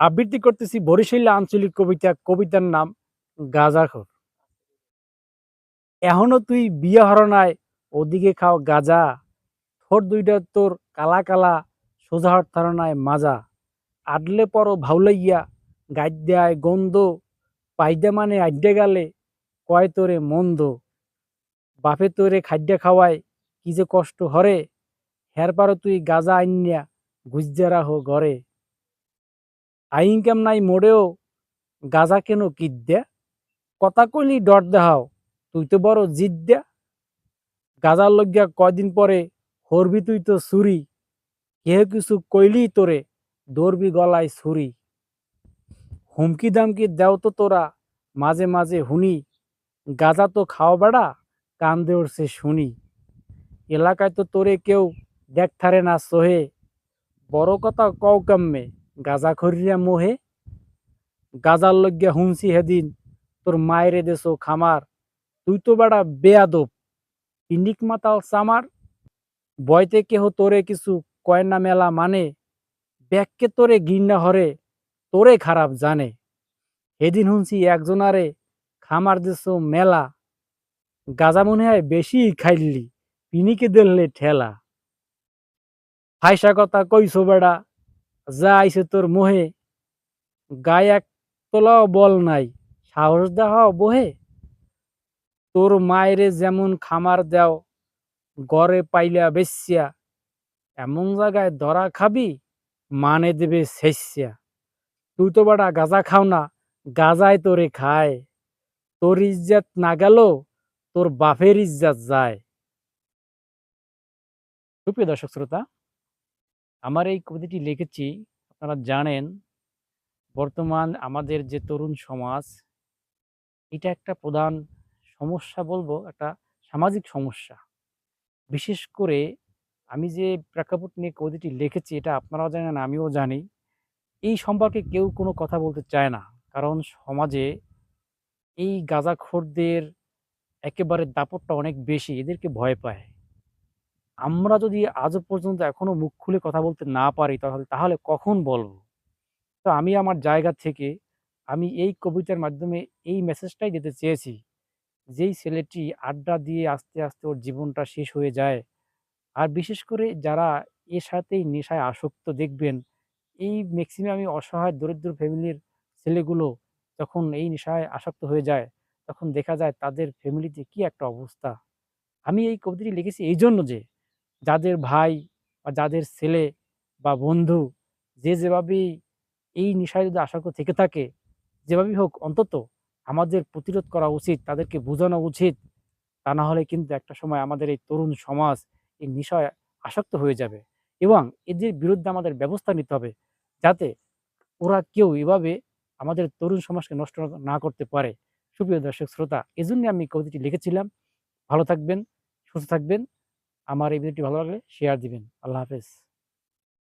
আবৃত্তি করতেছি বরিশাল আঞ্চলিক কবিতা, কবিতার নাম গাজাখোর এখনও তুই বিয়ে হরনায় ওদিকে খাও গাজা। ঠোঁট দুইটা তোর কালা কালা, সোজা হট ধারণায় মাজা। আডলে পরো ভাউলাইয়া দেয় গন্ধ, পাইদা মানে আড্ডে গেলে, কয় তোরে মন্দ। বাপে তোরে খাদ্য খাওয়ায়, কি যে কষ্ট হরে। হের পারো তুই গাজা আইনিয়া গুজতে হো ঘরে। আইন কেম নাই মোড়েও গাজা কেন কিদ দে? কথা কইলি ডর দেহাও তুই তো বড় জিদ দে। গাজার লজ্ঞা কয়দিন পরে হরবি তুই তো ছুরি, কেহ কিছু কইলি তোরে দৌড়বি গলায় ছুরি। হুমকি দামকি দেও তো তোরা, মাঝে মাঝে হুনি, গাজা তো খাওয়া বেড়া, কান উঠছে শুনি। এলাকায় তো তোরে কেউ দেখ থারে না সোহে, বড় কথা কও কাম্মে। গাজা খরিয়া মোহে, গাজার লজ্ঞা হুমসি হেদিন তোর মায়েরে দেশো খামার। তুই তো বেড়া বেয়াদব। পিন্ডিক মাতাল সামার, বয়তে কেহ তোরে কিছু কয় না মেলা মানে ব্যাগকে তোরে গিন্না হরে, তোরে খারাপ জানে। সেদিন শুনছি একজনারে খামার দেশো মেলা, গাজা মনে হয় বেশি খাইলি, পিনিকে দিলে ঠেলা। ফাইসা কথা কইছো বেড়া যা আইছে তোর মোহে। গায়ে এক তোলাও বল নাই, সাহস দেখাও বহে। তোর মায়েরে যেমন খামার দেও, গড়ে পাইলা বেশ্যা এমন জায়গায় ধরা খাবি মানে দেবে শেষ্যা। তুই তো বেড়া গাজা খাও না গাজায় তোরে খায়। তোর ইজ্জাত না গেল, তোর বাপের ইজ্জাত যায়। সুপ্রিয় দর্শক, শ্রোতা আমার এই কবিতাটি লিখেছি, আপনারা জানেন, বর্তমান আমাদের যে তরুণ সমাজ, এটা একটা প্রধান সমস্যা বলব, একটা সামাজিক সমস্যা। বিশেষ করে আমি যে প্রেক্ষাপট নিয়ে কবিতাটি লিখেছি, এটা আপনারাও জানেন, আমিও জানি, এই সম্পর্কে কেউ কোনো কথা বলতে চায় না। কারণ সমাজে এই গাঁজাখোরদের একেবারে দাপটটা অনেক বেশি, এদেরকে ভয় পায়। আমরা যদি আজও পর্যন্ত এখনও মুখ খুলে কথা বলতে না পারি তাহলে তাহলে কখন বলব? তো আমি আমার জায়গা থেকে আমি এই কবিতার মাধ্যমে এই মেসেজটাই দিতে চেয়েছি যেই ছেলেটি আড্ডা দিয়ে আস্তে আস্তে ওর জীবনটা শেষ হয়ে যায়। আর বিশেষ করে যারা এর সাথেই নেশায় আসক্ত দেখবেন, এই ম্যাক্সিমামই অসহায় দরিদ্র ফ্যামিলির ছেলেগুলো যখন এই নেশায় আসক্ত হয়ে যায়, তখন দেখা যায় তাদের ফ্যামিলিতে কি একটা অবস্থা। আমি এই কবিতাটি লিখেছি এই জন্য যে যাদের ভাই বা যাদের ছেলে বা বন্ধু যে যেভাবেই এই নেশায় যদি আসক্ত থেকে থাকে, যেভাবেই হোক, অন্তত আমাদের প্রতিরোধ করা উচিত, তাদেরকে বোঝানো উচিত, তা না হলে কিন্তু একটা সময় আমাদের এই তরুণ সমাজ এই নেশায় আসক্ত হয়ে যাবে এবং এদের বিরুদ্ধে আমাদের ব্যবস্থা নিতে হবে যাতে ওরা কেউ এভাবে আমাদের তরুণ সমাজকে নষ্ট না করতে পারে। সুপ্রিয় দর্শক শ্রোতা এজন্য আমি কবিতাটি লিখেছিলাম। ভালো থাকবেন, সুস্থ থাকবেন। আমার এই ভিডিওটি ভালো লাগলে শেয়ার দিবেন। আল্লাহ হাফেজ।